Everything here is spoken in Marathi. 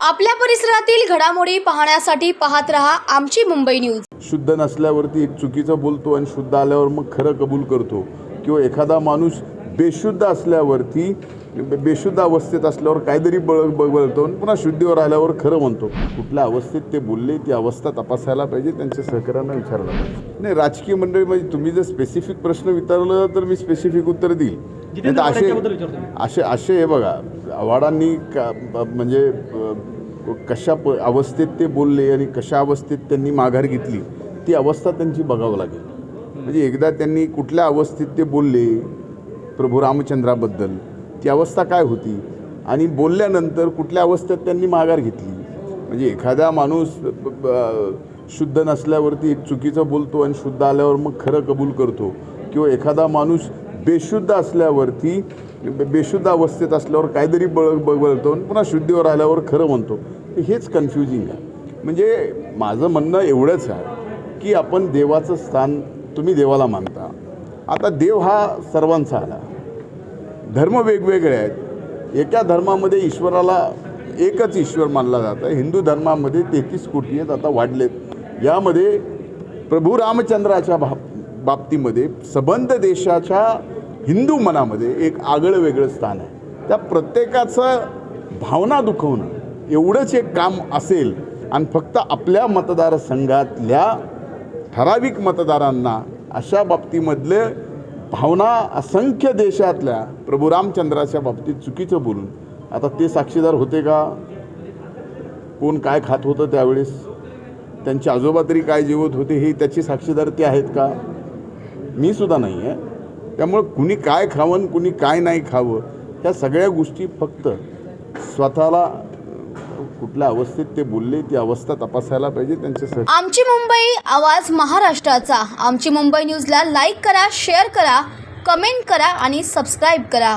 आपल्या परिसरातील घडामोडी पाहण्यासाठी पाहत रहा आमची मुंबई न्यूज. शुद्ध नसल्यावरती एक चुकीचं बोलतो आणि शुद्ध आल्यावर मग खरं कबूल करतो. किंवा एखादा माणूस बेशुद्ध असल्यावरती बेशुद्ध अवस्थेत असल्यावर काहीतरी बळ ब- बोलतो आणि पुन्हा शुद्धीवर आल्यावर खरं म्हणतो. कुठल्या अवस्थेत ते बोलले ती अवस्था तपासायला पाहिजे त्यांच्या सहकार्यांना विचारायला पाहिजे. नाही राजकीय मंडळी म्हणजे तुम्ही जर स्पेसिफिक प्रश्न विचारलं तर मी स्पेसिफिक उत्तर देईल. असे असे असे हे बघा आव्हाडांनी का म्हणजे कशा प अवस्थेत ते बोलले आणि कशा अवस्थेत त्यांनी माघार घेतली ती अवस्था त्यांची बघावं लागेल. म्हणजे एकदा त्यांनी कुठल्या अवस्थेत ते बोलले प्रभू रामचंद्राबद्दल. ती अवस्था काय होती? आणि बोलल्यानंतर कुठल्या अवस्थेत त्यांनी माघार घेतली? म्हणजे एखादा माणूस ब- शुद्ध नसल्यावरती एक चुकीचं बोलतो आणि शुद्ध आल्यावर मग खरं कबूल करतो. किंवा एखादा माणूस बेशुद्ध असल्यावरती बेशुद्ध अवस्थेत असल्यावर काहीतरी बळ ब- आणि पुन्हा शुद्धीवर आल्यावर खरं म्हणतो. हेच कन्फ्युजिंग आहे. म्हणजे माझं म्हणणं एवढंच आहे की आपण देवाचं स्थान तुम्ही देवाला मानता. आता देव हा सर्वांचा आला. धर्म वेगवेगळे आहेत. एका धर्मामध्ये ईश्वराला एकच ईश्वर मानला जातं हिंदू धर्मामध्ये तेहतीस कोटी आहेत आता वाढलेत. यामध्ये प्रभू रामचंद्राच्या बाब बाबतीमध्ये सबंध देशाच्या हिंदू मनामध्ये एक आगळं वेगळं स्थान आहे. त्या प्रत्येकाचं भावना दुखवणं एवढंच एक काम असेल आणि फक्त आपल्या मतदारसंघातल्या ठराविक मतदारांना अशा बाबतीमधले भावना असंख्य देशातल्या प्रभू रामचंद्राच्या बाबतीत चुकीचं बोलून. आता ते साक्षीदार होते का? कोण काय खात होतं त्यावेळेस? त्यांचे आजोबा तरी काय जेवत होते हे त्याची साक्षीदार ते आहेत का? मी सुद्धा नाही आहे. त्यामुळं कुणी काय खावं कुणी काय नाही खावं ह्या सगळ्या गोष्टी फक्त स्वतःला कुठल्या अवस्थेत ते बोलले ती अवस्था तपासायला पाहिजे त्यांच्यासाठी आमची मुंबई आवाज महाराष्ट्राचा. आमची मुंबई न्यूजला लाईक करा शेअर करा कमेंट करा आणि सबस्क्राईब करा.